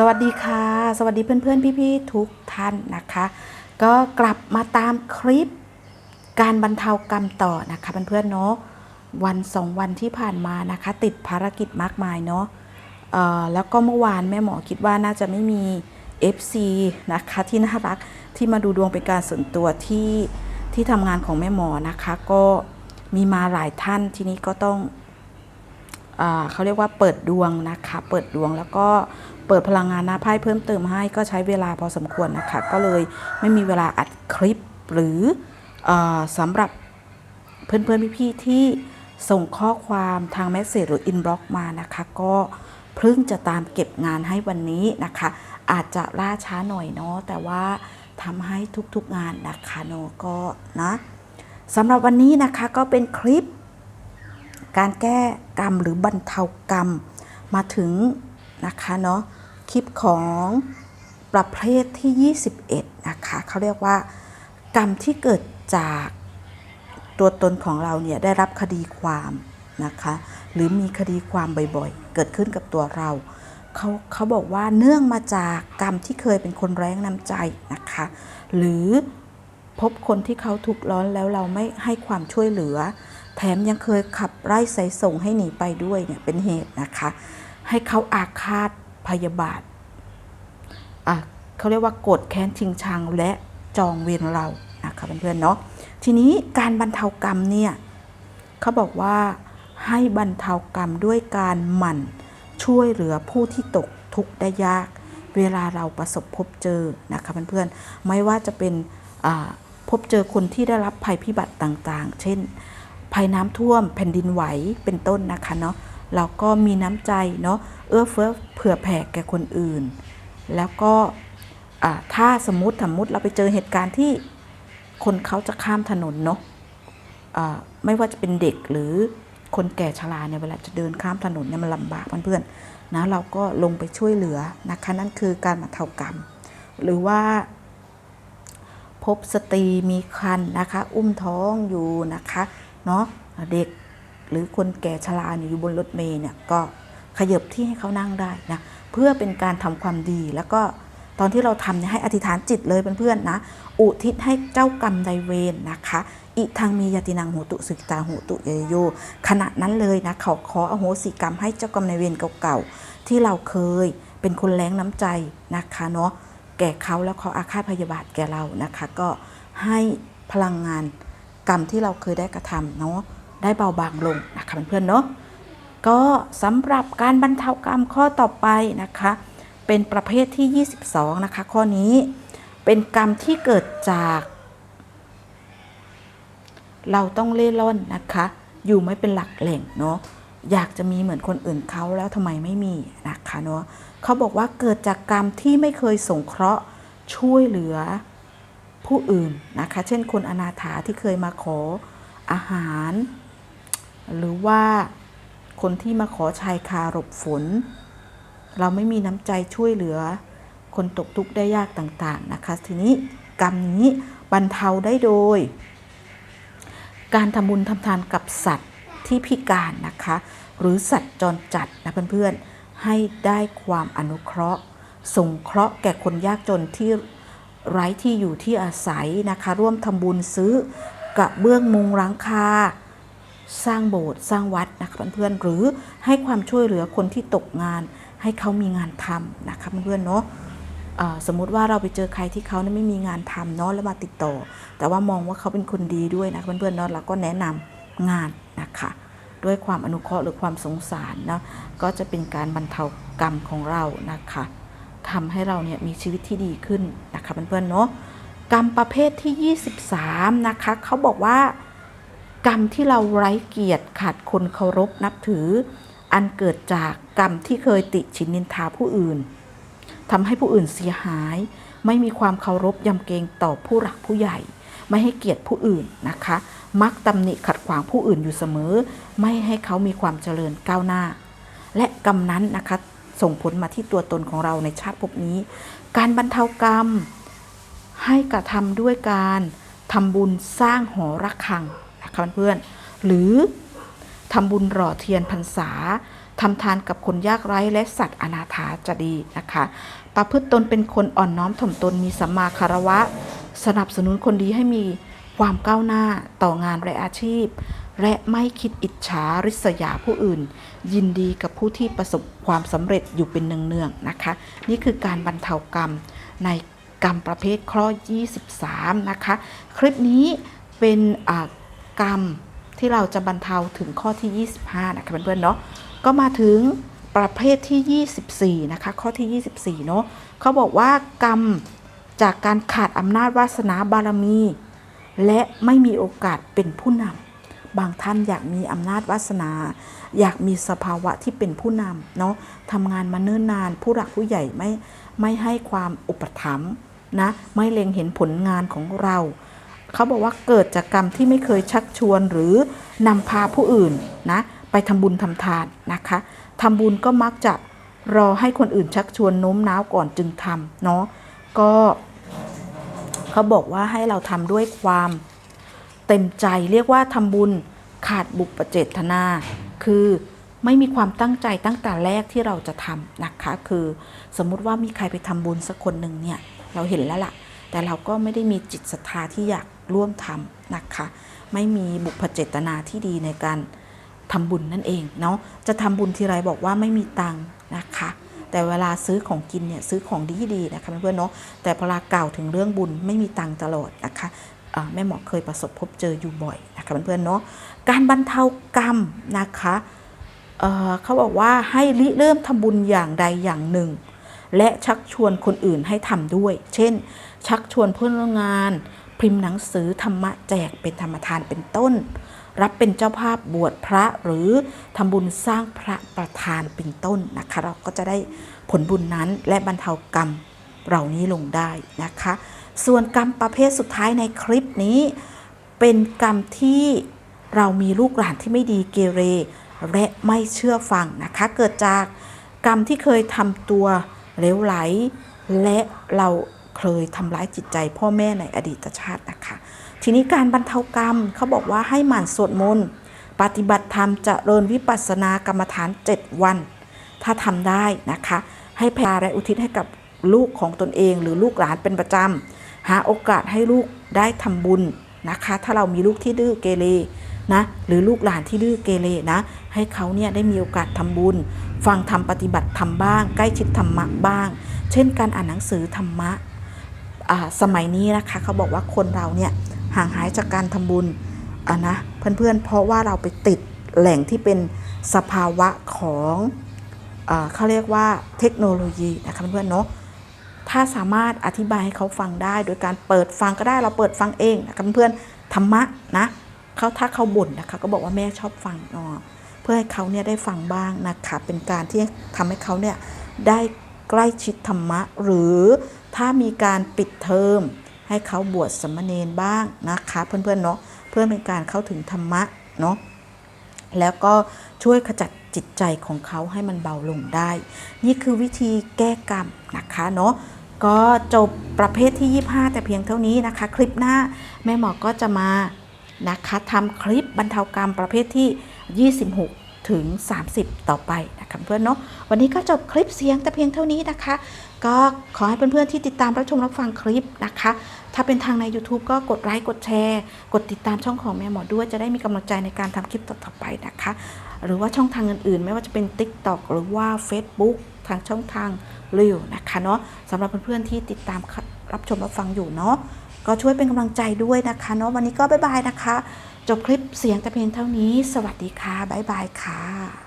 สวัสดีค่ะ สวัสดีเพื่อนๆ พี่ๆ ทุกท่านนะคะ ก็กลับมาตามคลิปการบรรเทากรรมต่อนะคะเพื่อนๆเนาะวันสองวันที่ผ่านมานะคะ ติดภารกิจมากมายเนาะแล้วก็เมื่อวานแม่หมอคิดว่าน่าจะไม่มี FC นะคะที่น่ารักที่มาดูดวงเป็นการส่วนตัวที่ที่ทำงานของแม่หมอนะคะ ก็มีมาหลายท่านทีนี้ก็ต้อง เขาเรียกว่าเปิดดวงนะคะ เปิดดวงแล้วก็เปิดพลังงานหน้าไพ่เพิ่มเติมให้ก็ใช้เวลาพอสมควรนะคะ ก็เลยไม่มีเวลาอัดคลิปหรืออสำหรับเพื่อนๆพี่ๆที่ส่งข้อความทางเมสเซจหรืออินบ็อกมานะคะ ก็เพิ่งจะตามเก็บงานให้วันนี้นะคะ อาจจะล่าช้าหน่อยเนาะแต่ว่าทำให้ทุกๆงานนะคะเนาะก็นะสำหรับวันนี้นะคะก็เป็นคลิป การแก้กรรมหรือบรรเทากรรม มาถึงนะคะเนาะคลิปของประเภทที่ 21 นะคะเขาเรียกว่ากรรมที่เกิดจากตัวตนของเราเนี่ยได้รับคดีความนะคะหรือมีคดีความบ่อยๆ เกิดขึ้นกับตัวเราเขาเขาบอกว่าเนื่องมาจากกรรมที่เคยเป็นคนแรงน้ำใจนะคะหรือพบคนที่เขาทุกข์ร้อนแล้วเราไม่ให้ความช่วยเหลือ แถมยังเคยขับไล่ใส่ส่งให้หนีไปด้วยเนี่ยเป็นเหตุนะคะ ให้เขาอาฆาตพยาบาทอะเขาเรียกว่าโกรธแค้นชิงชังและจองเวรเรานะคะเพื่อนๆเนาะทีนี้การบรรเทากรรมเนี่ยเขาบอกว่าให้บรรเทากรรมด้วยการหมั่นช่วยเหลือผู้ที่ตกทุกข์ได้ยาก เวลาเราประสบพบเจอนะคะเพื่อนๆไม่ว่าจะเป็นพบเจอคนที่ได้รับภัยพิบัติต่างๆ เช่น ภัยน้ำท่วม แผ่นดินไหวเป็นต้นนะคะเนาะเราก็มีน้ำใจเนาะเอื้อเฟื้อเผื่อแผ่แก่คนอื่น แล้วก็ถ้าสมมติสมมติเราไปเจอเหตุการณ์ที่คนเขาจะข้ามถนนเนาะอ่าไม่ว่าจะเป็นเด็กหรือคนแก่ชราเนี่ยเวลาจะเดินข้ามถนนเนี่ยมันลำบากเพื่อนๆนะเราก็ลงไปช่วยเหลือนะคะนั่นคือการบรรเทากรรม หรือว่า พบสตรีมีครรภ์นะคะ อุ้มท้องอยู่นะคะ เนาะเด็กหรือคนแก่ชราอยู่บนรถเมล์เนี่ยก็ขยับที่ให้เขานั่งได้นะเพื่อเป็นการทำความดีแล้วก็ตอนที่เราทำเนี่ยให้อธิษฐานจิตเลยเพื่อนๆนะ อุทิศให้เจ้ากรรมนายเวรนะคะ อิทางมียตินังโหตุสึกตาโหตุเยโย ขณะนั้นเลยนะเขาขออโหสิกรรมให้เจ้ากรรมนายเวรเก่าๆ ที่เราเคยเป็นคนแรงน้ำใจนะคะเนาะแก่เขาแล้วเขาอาฆาตพยาบาทแก่เรานะคะ ก็ให้พลังงาน กรรมที่เราเคยได้กระทำเนาะได้เบาบางลงนะคะเพื่อนๆเนาะก็สำหรับการบรรเทากรรมข้อต่อไปนะคะ เป็นประเภทที่ 22 นะคะ ข้อนี้เป็นกรรมที่เกิดจาก เราต้องเล่ร่อนนะคะ อยู่ไม่เป็นหลักแหล่งเนาะอยากจะมีเหมือนคนอื่นเขาแล้วทำไมไม่มีนะคะเนาะเขาบอกว่าเกิดจากกรรมที่ไม่เคยสงเคราะห์ช่วยเหลือ ผู้อื่นนะคะ เช่นคนอนาถาที่เคยมาขออาหาร หรือว่าคนที่มาขอชายคาหลบฝน เราไม่มีน้ำใจช่วยเหลือ คนตกทุกข์ได้ยากต่างๆนะคะ ทีนี้กรรมนี้บรรเทาได้โดย การทำบุญทำทานกับสัตว์ที่พิการนะคะ หรือสัตว์จรจัดนะเพื่อนๆให้ได้ความอนุเคราะห์ สงเคราะห์แก่คนยากจนที่ ไร้ที่อยู่ที่อาศัยนะคะ ร่วมทำบุญซื้อกระเบื้องมุงหลังคาสร้างโบสถ์สร้างวัดนะคะเพื่อนๆหรือให้ความช่วยเหลือคนที่ตกงาน ให้เขามีงานทำนะคะเพื่อนๆเนาะสมมุติว่าเราไปเจอใครที่เขาไม่มีงานทำเนาะแล้วมาติดต่อ แต่ว่ามองว่าเขาเป็นคนดีด้วยนะเพื่อนๆเนาะเราก็แนะนำงานนะคะ ด้วยความอนุเคราะห์หรือความสงสารนะก็จะเป็นการบรรเทากรรมของเรานะคะ ทำให้เราเนี่ยมีชีวิตที่ดีขึ้นนะคะเพื่อนๆเนาะกรรมประเภทที่ 23 นะคะเขาบอกว่ากรรมที่เราไร้เกียรติขาดคนเคารพนับถือ อันเกิดจากกรรมที่เคยติฉินนินทาผู้อื่นทำให้ผู้อื่นเสียหาย ไม่มีความเคารพยำเกรงต่อผู้หลักผู้ใหญ่ ไม่ให้เกียรติผู้อื่นนะคะ มักตำหนิขัดขวางผู้อื่นอยู่เสมอ ไม่ให้เขามีความเจริญก้าวหน้า และกรรมนั้นนะคะ ส่งผลมาที่ตัวตนของเราในชาติภพนี้ การบรรเทากรรม ให้กระทำด้วยการทำบุญสร้างหอระฆังนะคะเพื่อนๆหรือทำบุญหล่อเทียนพรรษาทำทานกับคนยากไร้และสัตว์อนาถาจะดีนะคะ ประพฤติตนเป็นคนอ่อนน้อมถ่อมตนมีสัมมาคารวะ สนับสนุนคนดีให้มีความก้าวหน้าต่องานและอาชีพ และไม่คิดอิจฉาริษยาผู้อื่น ยินดีกับผู้ที่ประสบความสำเร็จอยู่เป็นเนืองๆนะคะ นี่คือการบรรเทากรรมในกรรมประเภทข้อ 23 นะคะ คลิปนี้เป็นกรรมที่เราจะบรรเทาถึงข้อที่ 25 นะคะเพื่อนๆเนาะก็มาถึงประเภทที่ 24 นะคะ ข้อที่ 24 เนาะเขาบอกว่ากรรมจากการขาดอำนาจวาสนาบารมี และไม่มีโอกาสเป็นผู้นำ บางท่านอยากมีอำนาจวาสนา อยากมีสภาวะที่เป็นผู้นำเนาะทำงานมาเนิ่นนาน ผู้หลักผู้ใหญ่ไม่ไม่ให้ความอุปถัมภ์นะไม่เล็งเห็นผลงานของเรา เขาบอกว่าเกิดจากกรรมที่ไม่เคยชักชวนหรือนำพาผู้อื่นนะไปทำบุญทำทานนะคะทำบุญก็มักจะรอให้คนอื่นชักชวนโน้มน้าวก่อนจึงทำเนาะก็เขาบอกว่าให้เราทำด้วยความ เต็มใจเรียกว่าทำบุญขาดบุปเจตนา คือไม่มีความตั้งใจตั้งแต่แรกที่เราจะทำนะคะ คือสมมุติว่ามีใครไปทำบุญสักคนหนึ่งเนี่ยเราเห็นแล้วล่ะ แต่เราก็ไม่ได้มีจิตศรัทธาที่อยากร่วมทำนะคะ ไม่มีบุพเจตนาที่ดีในการทำบุญนั่นเองเนาะจะทำบุญทีไรบอกว่าไม่มีตังค์นะคะแต่เวลาซื้อของกินเนี่ยซื้อของดีๆนะคะเพื่อนๆเนาะแต่พอเวลากล่าวถึงเรื่องบุญไม่มีตังค์ตลอดนะคะ แม่หมอเคยประสบพบเจออยู่บ่อยนะคะเพื่อนๆเนาะการบรรเทากรรมนะคะเเขาบอกว่าให้ริเริ่มทำบุญอย่างใดอย่างหนึ่ง และชักชวนคนอื่นให้ทำด้วย เช่น ชักชวนเพื่อนร่วมงาน พิมพ์หนังสือธรรมะแจกเป็นธรรมทานเป็นต้น รับเป็นเจ้าภาพบวชพระหรือทำบุญสร้างพระประธานเป็นต้นนะคะ เราก็จะได้ผลบุญนั้นและบรรเทากรรมเหล่านี้ลงได้นะคะ ส่วนกรรมประเภทสุดท้ายในคลิปนี้ เป็นกรรมที่เรามีลูกหลานที่ไม่ดีเกเร และไม่เชื่อฟังนะคะ เกิดจากกรรมที่เคยทำตัวเลวไหล และเราเคยทำร้ายจิตใจพ่อแม่ในอดีตชาตินะคะ ทีนี้การบรรเทากรรมเขาบอกว่าให้หมั่นสวดมนต์ปฏิบัติธรรมเจริญวิปัสสนากรรมฐาน 7 วัน ถ้าทำได้นะคะ ให้แผ่และอุทิศให้กับลูกของตนเอง หรือลูกหลานเป็นประจำ หาโอกาสให้ลูกได้ทำบุญนะคะ ถ้าเรามีลูกที่ดื้อเกเรนะหรือลูกหลานที่ดื้อเกเรนะให้เขาเนี่ยได้มีโอกาสทำบุญ ฟังธรรมปฏิบัติธรรมบ้าง ใกล้ชิดธรรมะบ้าง เช่นการอ่านหนังสือธรรมะสมัยนี้นะคะเขาบอกว่าคนเราเนี่ยห่างหายจากการทำบุญอะนะเพื่อนๆเพราะว่าเราไปติดแหล่งที่เป็นสภาวะของอเขาเรียกว่าเทคโนโลยีนะคะเพื่อนๆเนาะ ถ้าสามารถอธิบายให้เขาฟังได้ โดยการเปิดฟังก็ได้เราเปิดฟังเองนะเพื่อนธรรมะนะเขาถ้าเขาบ่นนะคะก็บอกว่าแม่ชอบฟังเนาะเพื่อให้เขาเนี่ยได้ฟังบ้างนะคะเป็นการที่ทำให้เขาเนี่ยได้ใกล้ชิดธรรมะ หรือถ้ามีการปิดเทอมให้เขาบวชสามเณรบ้างนะคะเพื่อนๆเนาะเพื่อเป็นการเข้าถึงธรรมะเนาะแล้วก็ช่วยขจัดจิตใจของเขาให้มันเบาลงได้ นี่คือวิธีแก้กรรมนะคะเนาะ ก็จบประเภทที่ 25 แต่เพียงเท่านี้นะคะ คลิปหน้าแม่หมอก็จะมานะคะทำคลิปบรรเทากรรมประเภทที่ 26 ถึง 30 ต่อไปนะคะเพื่อนเนาะวันนี้ก็จบคลิปเสียงแต่เพียงเท่านี้นะคะ ก็ขอให้เพื่อนๆที่ติดตามรับชมรับฟังคลิปนะคะ ถ้าเป็นทางใน YouTube ก็กดไลค์กดแชร์ กดติดตามช่องของแม่หมอด้วยจะได้มีกำลังใจในการทำคลิปต่อๆไปนะคะ หรือว่าช่องทางอื่นๆ ไม่ว่าจะเป็น TikTok หรือว่า Facebook ทางช่องทางเรียวนะคะเนาะสำหรับเพื่อนๆที่ติดตามรับชมรับฟังอยู่เนาะก็ช่วยเป็นกำลังใจด้วยนะคะเนาะวันนี้ก็บ๊ายบายนะคะ จบคลิปเสียงแต่เพียงเท่านี้ สวัสดีค่ะบ๊ายบายค่ะ